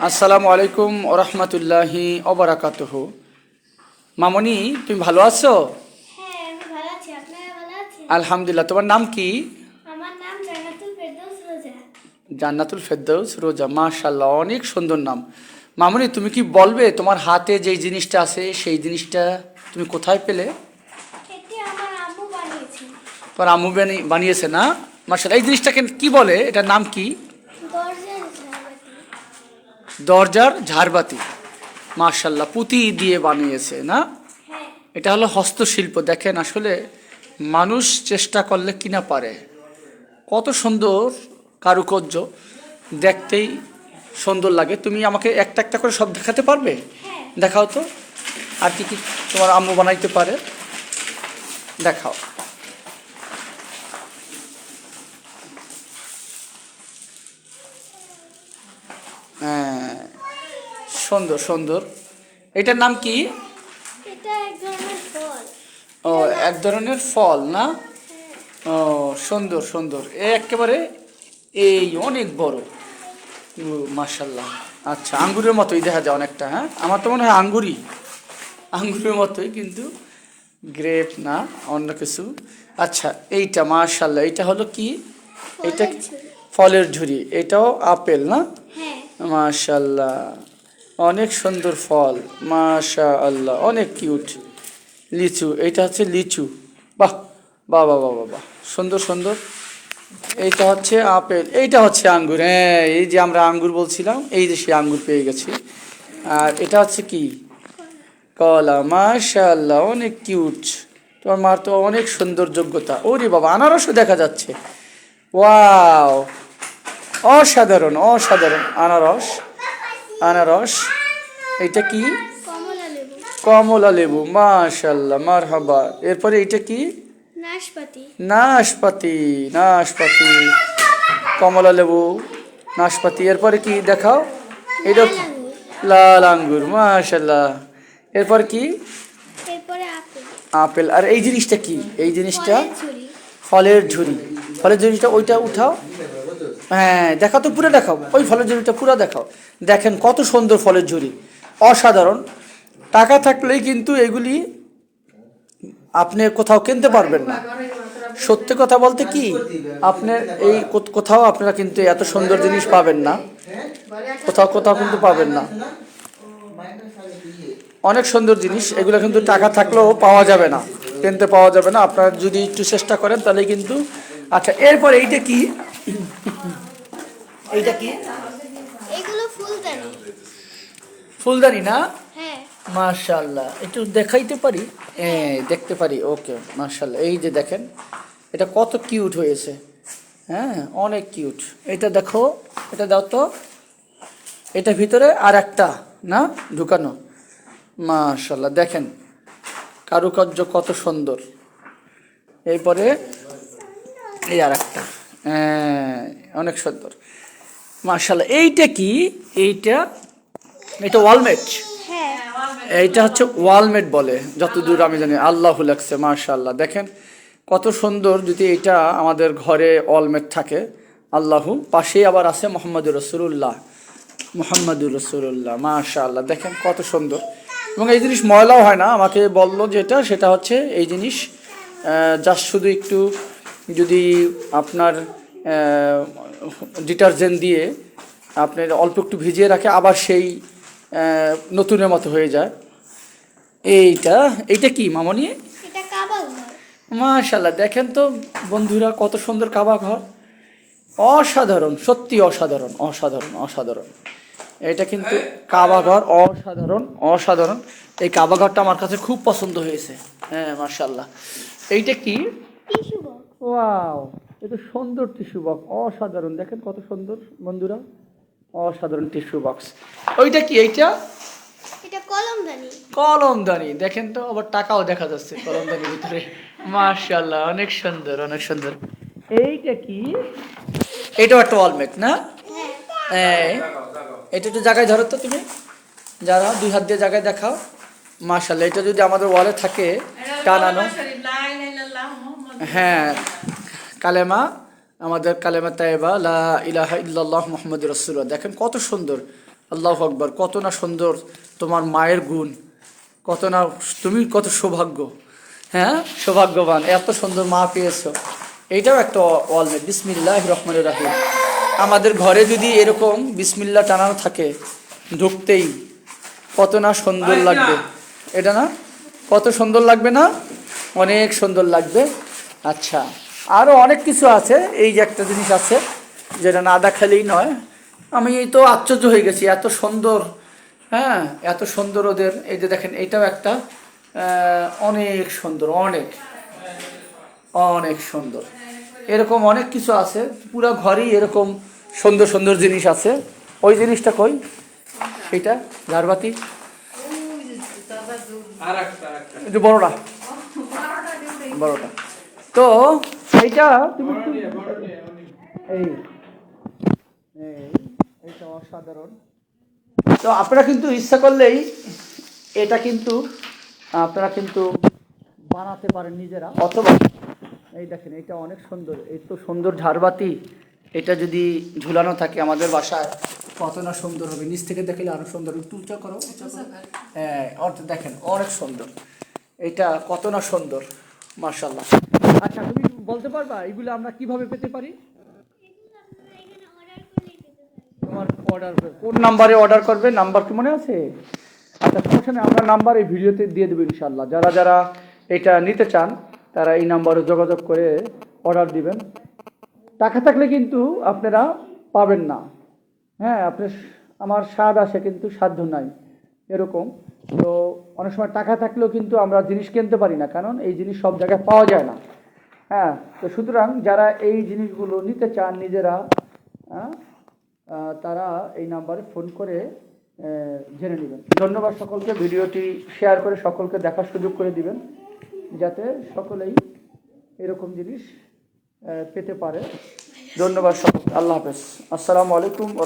আসসালামু আলাইকুম ওরহমতুল্লাহি অবরাকাতুহু মামনি তুমি ভালো আছো? হ্যাঁ আলহামদুলিল্লাহ তোমার নাম কি? জান্নাতুল ফেরদৌস রোজা। মাশাল্লাহ অনেক সুন্দর নাম। মামনি তুমি কি বলবে তোমার হাতে যেই জিনিসটা আছে সেই জিনিসটা তুমি কোথায় পেলে? তোমার আম্মু বানি- বানিয়েছে না? মাশাল্লাহ এই জিনিসটাকে কি বলে? এটার নাম কি? দরজার ঝাড়বাতি। মাশাল্লাহ পুঁতি দিয়ে বানিয়েছে না? হ্যাঁ। এটা হলো হস্তশিল্প। দেখেন আসলে মানুষ চেষ্টা করলে কিনা পারে। কত সুন্দর কারুকার্য। দেখতেই সুন্দর লাগে। তুমি আমাকে একটা একটা করে সব দেখাতে পারবে? হ্যাঁ। দেখাও তো। আর কি কি তোমার আম্মু বানাইতে পারে? দেখাও। সুন্দর সুন্দর। এটার নাম কি? ও এক ধরনের ফল না? ও সুন্দর সুন্দর। এ একেবারে এই অনেক বড়। মার্শাল্লাহ আচ্ছা আঙ্গুরের মতোই দেখা যায় অনেকটা হ্যাঁ? আমার তো মনে হয় আঙ্গুরই। আঙ্গুরের মতোই কিন্তু গ্রেপ না অন্য কিছু। আচ্ছা এইটা মার্শাল্লাহ এইটা হলো কি? এটা ফলের ঝুড়ি। এটাও আপেল না? হ্যাঁ। মাশাল্লাহ অনেক সুন্দর ফল মাশা আল্লাহ অনেক কিউট লিচু এটা হচ্ছে লিচু। বাহ বাহ বাহ বাহ বাহ সুন্দর সুন্দর। এইটা হচ্ছে আপেল, এইটা হচ্ছে আঙ্গুর। হ্যাঁ এই যে আমরা আঙ্গুর বলছিলাম, এই যে সে আঙ্গুর পেয়ে গেছি। আর এটা হচ্ছে কি? কলা মাশাল্লাহ অনেক কিউট তোমার মার তো অনেক সুন্দর যোগ্যতা। ওরে বাবা, আনারসও দেখা যাচ্ছে। ওয়াও, অসাধারণ অসাধারণ আনারস। আনারস এটা কি? কমলা লেবু। মাশাল্লাহ মারহাবা। এরপরে এটা কি? নাশপাতি। নাশপাতি নাশপাতি। কমলা লেবু নাশপাতি। এরপরে কি দেখাও? এটা লাল আঙ্গুর। মাশাল্লাহ এরপর কি? আপেল। আপেল। আর এই জিনিসটা কি? এই জিনিসটা ফলের ঝুড়ি। ফলের ঝুড়িটা ওইটা উঠাও। হ্যাঁ দেখাও তো পুরো দেখাও। ওই ফলের ঝুড়িটা পুরো দেখাও। দেখেন কত সুন্দর ফলের ঝুড়ি। অসাধারণ। টাকা থাকলেই কিন্তু এগুলি আপনি কোথাও কিনতে পারবেন না। সত্যি কথা বলতে কি আপনি এই কোথ- কোথাও আপনারা কিন্তু এত সুন্দর জিনিস পাবেন না। কোথাও কোথাও কিন্তু পাবেন না। অনেক সুন্দর জিনিস। এগুলো কিন্তু টাকা থাকলেও পাওয়া যাবে না। কিনতে পাওয়া যাবে না। আপনারা যদি একটু চেষ্টা করেন, তাহলে কিন্তু আচ্ছা এরপর এইটা কি? এইটা কি? এগুলো ফুলদানি। ফুলদানি না? হ্যাঁ। মাশাল্লাহ একটু দেখাইতে পারি? হ্যাঁ দেখতে পারি। ওকে মাশাল্লাহ এই যে দেখেন এটা কত কিউট হয়েছে। হ্যাঁ অনেক কিউট। এটা দেখো এটা দাও তো। এটা ভিতরে আর একটা না ঢুকানো। মাশাল্লাহ দেখেন কারুকার্য কত সুন্দর। এরপরে এই আর একটা অনেক সুন্দর। মাশাল্লাহ এইটা কি? এইটা এটা ওয়ালমেট? হ্যাঁ। এইটা হচ্ছে ওয়ালমেট বলে যতদূর আমি জানি আল্লাহ লাগছে মাশাল্লাহ দেখেন কত সুন্দর যদি এটা আমাদের ঘরে ওয়ালমেট থাকে আল্লাহু পাশেই আবার আছে মোহাম্মদুর রসুল্লাহ মোহাম্মদুর রসুল্লাহ মাশাল্লাহ দেখেন কত সুন্দর। এবং এই জিনিস ময়লাও হয় না আমাকে বলল যেটা সেটা হচ্ছে এই জিনিস জাস্ট শুধু একটু যদি আপনার ডিটারজেন্ট দিয়ে আপনার অল্প একটু ভিজিয়ে রাখে আবার সেই নতুনের মতো হয়ে যায়। এইটা এইটা কি মামনি? মাশাল্লাহ দেখেন তো বন্ধুরা কত সুন্দর কাবা ঘর। অসাধারণ সত্যি অসাধারণ অসাধারণ অসাধারণ। এটা কিন্তু কাবা ঘর অসাধারণ অসাধারণ। এই কাবা ঘরটা আমার কাছে খুব পছন্দ হয়েছে। হ্যাঁ মার্শাল্লাহ এইটা কি? ওয়াও এটা সুন্দর টিস্যু বক্স অসাধারণ। দেখেন কত সুন্দর বন্ধুরা। অসাধারণ টিস্যু বক্স। ওইটা কি এইটা? এটা কলমদানি। কলমদানি। দেখেন তো আবার টাকাও দেখা যাচ্ছে কলমদানির ভিতরে। মাশাল্লাহ অনেক সুন্দর অনেক সুন্দর। এইটা কি? এটাও একটা ওয়ালমেট না? হ্যাঁ। এটা একটু জায়গায় ধরো তো তুমি। যারা দুই হাত দিয়ে জায়গায় দেখাও। মাশাল্লাহ এটা যদি আমাদের ওয়ালে থাকে টানানো। হ্যাঁ কালেমা আমাদের কালেমা তাইবা লা ইলাহা ইল্লাল্লাহ মুহাম্মাদুর রাসূলুল্লাহ। দেখেন কত সুন্দর আল্লাহ আকবর কত না সুন্দর তোমার মায়ের গুণ কত না তুমি কত সৌভাগ্য হ্যাঁ? সৌভাগ্যবান এত সুন্দর মা পেয়েছ। এইটাও একটা ওয়ালমেট বিসমিল্লাহ রহমান রাহিম। আমাদের ঘরে যদি এরকম বিসমিল্লা টানানো থাকে ঢুকতেই কত না সুন্দর লাগবে। এটা না? কত সুন্দর লাগবে না? অনেক সুন্দর লাগবে। আচ্ছা আরও অনেক কিছু আছে এই যে একটা জিনিস আছে যেটা না দেখালেই নয়। আমি এই তো আশ্চর্য হয়ে গেছি এত সুন্দর হ্যাঁ এত সুন্দর ওদের এই যে দেখেন এটাও একটা অনেক সুন্দর অনেক অনেক সুন্দর। এরকম অনেক কিছু আছে পুরো ঘরেই এরকম সুন্দর সুন্দর জিনিস আছে। ওই জিনিসটা কই? এটা ঝাড়বাতি? বড়টা। বড়টা। তো এইটা তুমি এই এইটা অসাধারণ। তো আপনারা কিন্তু ইচ্ছা করলেই এটা কিন্তু, আপনারা কিন্তু বানাতে পারেন নিজেরা। অথবা, এই দেখেন এটা অনেক সুন্দর। এই তো সুন্দর ঝাড়বাতি, এটা যদি ঝুলানো থাকে আমাদের বাসায় কত না সুন্দর হবে। নিচ থেকে দেখলে আরও সুন্দর। একটু উঁচা করো। হ্যাঁ দেখেন, অনেক সুন্দর। এটা কত না সুন্দর মার্শাল্লাহ আচ্ছা তুমি বলতে পারবা এগুলো আমরা কীভাবে পেতে পারি? তোমার অর্ডার কোন নাম্বারে অর্ডার করবে? নাম্বার কি মনে আছে? আচ্ছা সমস্যা নেই আমরা নাম্বার এই ভিডিওতে দিয়ে দেবো ইনশাল্লাহ যারা যারা এটা নিতে চান, তারা এই নাম্বারে যোগাযোগ করে অর্ডার দিবেন। টাকা থাকলে কিন্তু আপনারা পাবেন না। হ্যাঁ আপনি আমার স্বাদ আসে কিন্তু সাধ্য নাই, এরকম। তো অনেক সময় টাকা থাকলেও কিন্তু আমরা জিনিস কিনতে পারি না, কারণ এই জিনিস সব জায়গায় পাওয়া যায় না। হ্যাঁ তো সুতরাং যারা এই জিনিসগুলো নিতে চান নিজেরা হ্যাঁ তারা এই নাম্বারে ফোন করে জেনে নেবেন। ধন্যবাদ সকলকে, ভিডিওটি শেয়ার করে সকলকে দেখার সুযোগ করে দিবেন, যাতে সকলেই এরকম জিনিস পেতে পারে। ধন্যবাদ সকল আল্লাহ হাফেজ। আসসালামু আলাইকুম ও